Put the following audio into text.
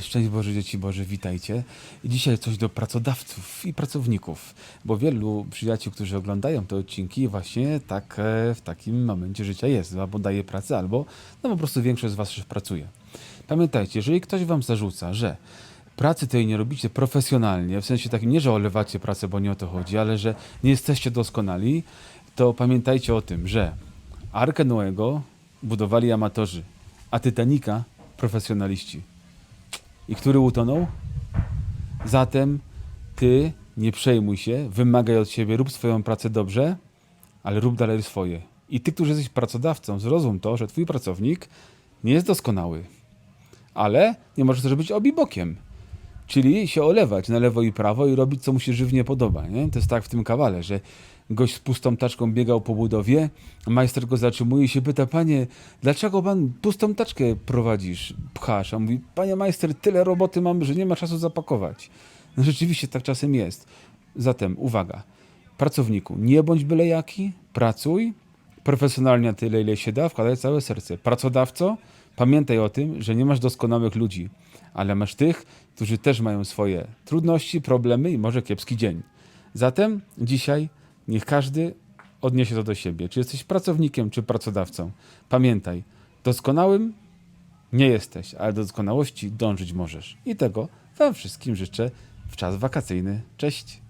Szczęść Boże, dzieci Boże, witajcie. Dzisiaj coś do pracodawców i pracowników, bo wielu przyjaciół, którzy oglądają te odcinki, właśnie tak e, w takim momencie życia jest. Albo daje pracę, albo no po prostu większość z Was pracuje. Pamiętajcie, jeżeli ktoś Wam zarzuca, że pracy tej nie robicie profesjonalnie, w sensie takim nie, że olewacie pracę, bo nie o to chodzi, ale że nie jesteście doskonali, to pamiętajcie o tym, że Arkę Noego budowali amatorzy, a Titanica profesjonaliści. I który utonął? Zatem ty nie przejmuj się, wymagaj od siebie, rób swoją pracę dobrze, ale rób dalej swoje. I ty, który jesteś pracodawcą, zrozum to, że twój pracownik nie jest doskonały, ale nie możesz też być obibokiem. Czyli się olewać na lewo i prawo i robić, co mu się żywnie podoba. Nie? To jest tak w tym kawale, że gość z pustą taczką biegał po budowie, majster go zatrzymuje i się pyta, panie, dlaczego pan pustą taczkę prowadzisz, pchasz? A mówi, panie majster, tyle roboty mamy, że nie ma czasu zapakować. No rzeczywiście tak czasem jest. Zatem uwaga, pracowniku, nie bądź byle jaki, pracuj, profesjonalnie na tyle, ile się da, wkładaj całe serce. Pracodawco, pamiętaj o tym, że nie masz doskonałych ludzi, ale masz tych, którzy też mają swoje trudności, problemy i może kiepski dzień. Zatem dzisiaj niech każdy odniesie to do siebie. Czy jesteś pracownikiem, czy pracodawcą? Pamiętaj, doskonałym nie jesteś, ale do doskonałości dążyć możesz. I tego Wam wszystkim życzę w czas wakacyjny. Cześć!